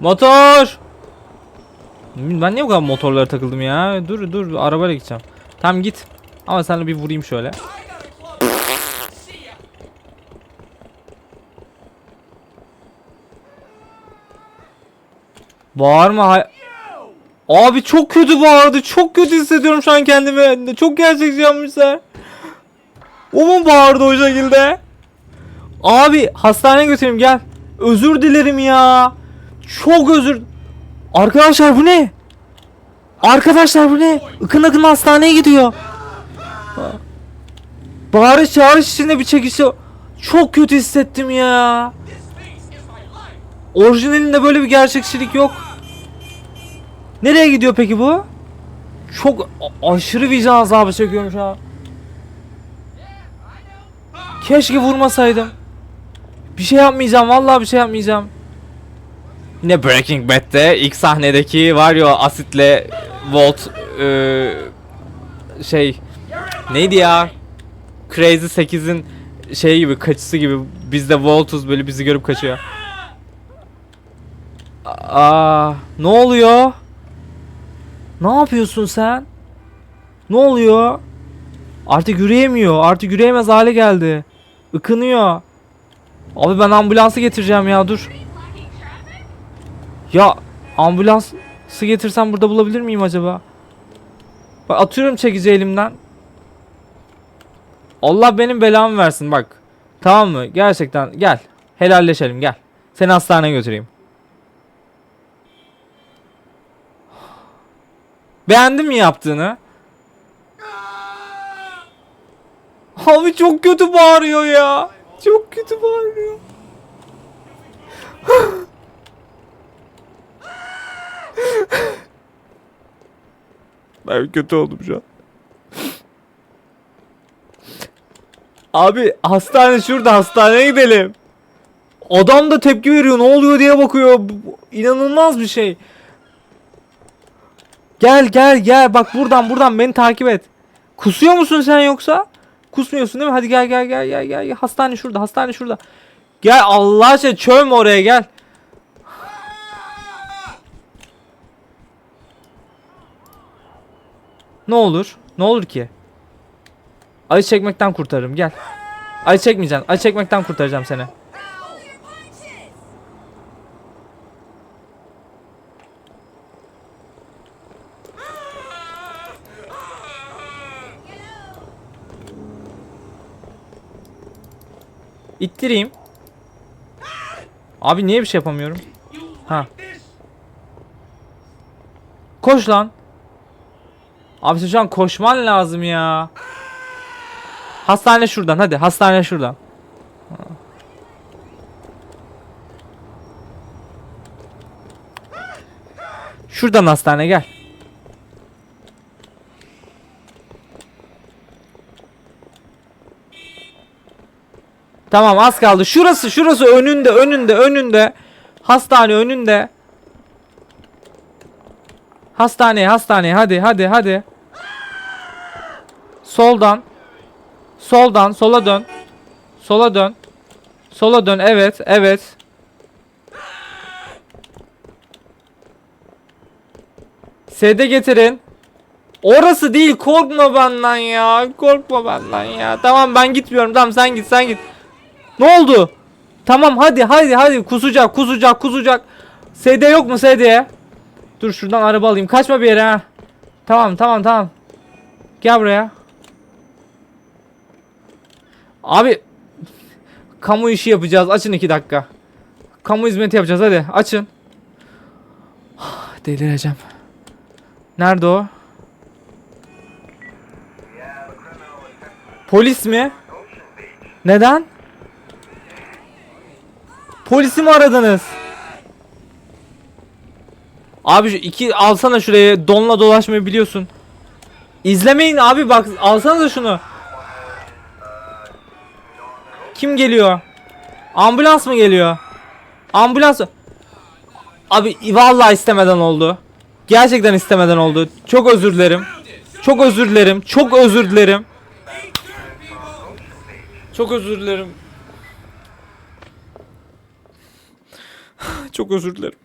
Motor! Ben niye bu kadar motorlara takıldım ya? Dur dur arabayla gideceğim. Tamam git. Ama seninle bir vurayım şöyle. Bağırma hay... Abi çok kötü bağırdı. Çok kötü hissediyorum şu an kendimi. Çok gerçekçi yapmışlar. O mu bağırdı o şekilde? Abi hastaneye götüreyim gel. Özür dilerim ya. Çok özür. Arkadaşlar bu ne? Arkadaşlar bu ne? Ikın akın hastaneye gidiyor. Bağırış çağırış içinde bir çekişi. Çok kötü hissettim ya. Orijinalinde böyle bir gerçekçilik yok. Nereye gidiyor peki bu? Çok aşırı vicdan azabı çekiyorum şu an. Keşke vurmasaydım. Bir şey yapmayacağım vallahi bir şey yapmayacağım. Yine Breaking Bad'de ilk sahnedeki var ya asitle Volt eee, şey neydi ya? Crazy 8'in şey gibi kaçısı gibi bizde Voltuz böyle bizi görüp kaçıyor. Aa, ne oluyor? Ne yapıyorsun sen? Ne oluyor? Artık yürüyemiyor. Artık yürüyemez hale geldi. Ikınıyor. Abi ben ambulansı getireceğim ya dur. Ya ambulansı getirsem burada bulabilir miyim acaba? Bak atıyorum çekici elimden. Allah benim belamı versin bak. Tamam mı? Gerçekten gel. Helalleşelim gel. Seni hastaneye götüreyim. Beğendin mi yaptığını? Abi çok kötü bağırıyor ya. Çok kötü bağırıyor. Ben kötü oldum şu an. Abi hastane şurada hastaneye gidelim. Adam da tepki veriyor ne oluyor diye bakıyor. İnanılmaz bir şey. Gel gel gel bak buradan buradan beni takip et. Kusuyor musun sen yoksa? Kusmuyorsun değil mi? Hadi gel gel gel gel. gel. Hastane şurada hastane şurada. Gel Allah aşkına çöm oraya gel. Ne olur? Ne olur ki? Acı çekmekten kurtarırım gel. Acı çekmeyeceksin. Acı çekmekten kurtaracağım seni. İttireyim. Abi niye bir şey yapamıyorum? Ha. Koş lan. Abi şu an koşman lazım ya. Hastane şuradan hadi hastane şuradan. Şuradan hastane gel. Tamam az kaldı. Şurası şurası önünde önünde önünde. Hastane önünde. Hastaneye hastaneye hadi hadi hadi. Soldan. Soldan sola dön. Sola dön. Sola dön evet evet. Sede getirin. Orası değil korkma benden ya. Korkma benden ya. Tamam ben gitmiyorum. Tamam sen git sen git. Ne oldu? Tamam hadi hadi hadi kusacak kusacak kusacak. SD yok mu SD? Dur şuradan araba alayım. Kaçma bir yere ha. Tamam tamam tamam. Gel buraya. Abi kamu işi yapacağız. Açın iki dakika. Kamu hizmeti yapacağız hadi açın. Delireceğim. Nerede o? Polis mi? Neden? Polisi mi aradınız? Abi şu iki alsana şuraya donla dolaşmayı biliyorsun. İzlemeyin abi bak alsana da şunu. Kim geliyor? Ambulans mı geliyor? Ambulans Abi vallahi istemeden oldu. Gerçekten istemeden oldu. Çok özür dilerim. Çok özür dilerim. Çok özür dilerim. Çok özür dilerim. Çok özür dilerim.